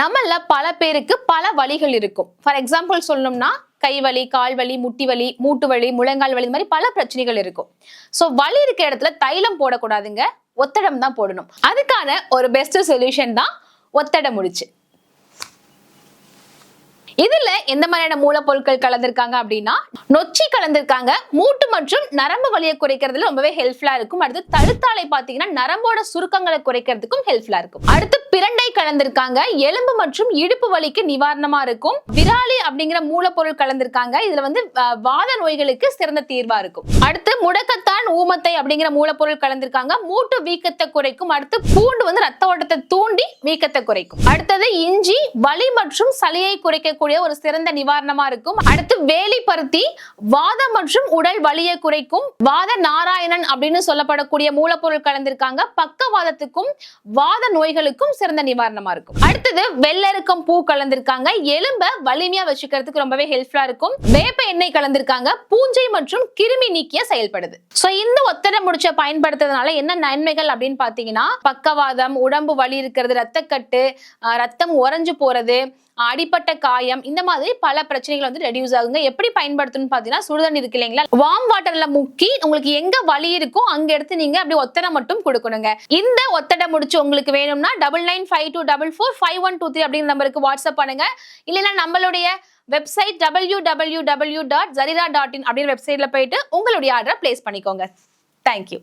நம்மள பல பேருக்கு பல வலிகள் இருக்கும். ஃபார் எக்ஸாம்பிள் சொல்லணும்னா கை வலி கால் வலி முட்டி வலி மூட்டு வலி முழங்கால் வலி இந்த மாதிரி பல பிரச்சனைகள் இருக்கும். ஸோ வலி இருக்க இடத்துல தைலம் போடக்கூடாதுங்க. ஒத்தடம் தான் போடணும். அதுக்கான ஒரு பெஸ்ட் சொல்யூஷன் தான் ஒத்தட முடிச்சு. இதுல எந்த மாதிரியான மூலப்பொருட்கள் கலந்திருக்காங்க அப்படின்னா நொச்சி கலந்திருக்காங்க. மூட்டு மற்றும் நரம்பு வலியை குறைக்கிறதுல ரொம்பவே ஹெல்ப்ஃபுல்லா இருக்கும். அடுத்து தழுத்தாலை பாத்தீங்கன்னா நரம்போட சுருக்கங்களை குறைக்கிறதுக்கும் ஹெல்ப்ஃபுல்லா இருக்கும். அடுத்து பிரண்டை கலந்திருக்காங்க. எலும்பு மற்றும் இடுப்பு வலிக்கு நிவாரணமா இருக்கும். விராலி அப்படிங்கிற மூலப்பொருள் கலந்திருக்காங்க. இதுல வந்து வாத நோய்களுக்கு சிறந்த தீர்வா இருக்கும். அடுத்து முடக்கத்தான் ஊமத்தை அப்படிங்கிற மூலப்பொருள் கலந்திருக்காங்க. மூட்டு வீக்கத்தை குறைக்கும். அடுத்து பூண்டு வந்து ரத்த ஓட்டத்தை தூண்டி வீக்கத்தை குறைக்கும். அடுத்தது இஞ்சி வலி மற்றும் சளியை குறைக்கக்கூடிய ஒரு சிறந்த நிவாரணமா இருக்கும். அடுத்து வேலி பருத்தி வாதம் மற்றும் உடல் வலியை குறைக்கும். வாத நாராயணன் அப்படின்னு சொல்லப்படக்கூடிய மூலப்பொருள் கலந்திருக்காங்க. பக்கவாதத்துக்கும் வாத நோய்களுக்கும் சிறந்த நிவாரணமா இருக்கும். அடுத்தது வெள்ளருக்கம் பூ கலந்திருக்காங்க. எலும்ப வலிமையா வச்சுக்கிறதுக்கு ரொம்பவே ஹெல்ப்ஃபுல்லா இருக்கும். வேப்ப எண்ணெய் கலந்திருக்காங்க. பூஞ்சை மற்றும் கிருமி நீக்கிய செயல்படுது. சோ இந்த ஒத்தடை முடிச்ச பயன்படுத்துறதுனால என்ன நன்மைகள் அப்படின்னு பாத்தீங்கன்னா பக்கவாதம் உடம்பு வலி இருக்கிறது ரத்தக்கட்டு ரத்தம் உறைஞ்சு போறது அடிப்பட்ட காயம் இந்த மாதிரி பல பிரச்சனைகள் வந்து ரெடியூஸ் ஆகுங்க. எப்படி பயன்படுத்தணும்னு பாத்தீங்கன்னா சுடுதண்ணி இருக்கு இல்லைங்களா? வார்ம் வாட்டர்ல முக்கி உங்களுக்கு எங்க வலி இருக்கோ அங்க எடுத்து நீங்க அப்படி ஒத்தடை மட்டும் கொடுக்கணுங்க. இந்த ஒத்தடை முடிச்சு உங்களுக்கு வேணும்னா double nine five two double four five one two three அப்படிங்கிற நம்பருக்கு வாட்ஸ்அப் பண்ணுங்க. இல்லைன்னா நம்மளுடைய website W W W dot ஜரிரா dot in அப்படிங்கிற வெப்சைட்ல போயிட்டு உங்களுடைய ஆர்டரை பிளேஸ் பண்ணிக்கோங்க. தேங்க்யூ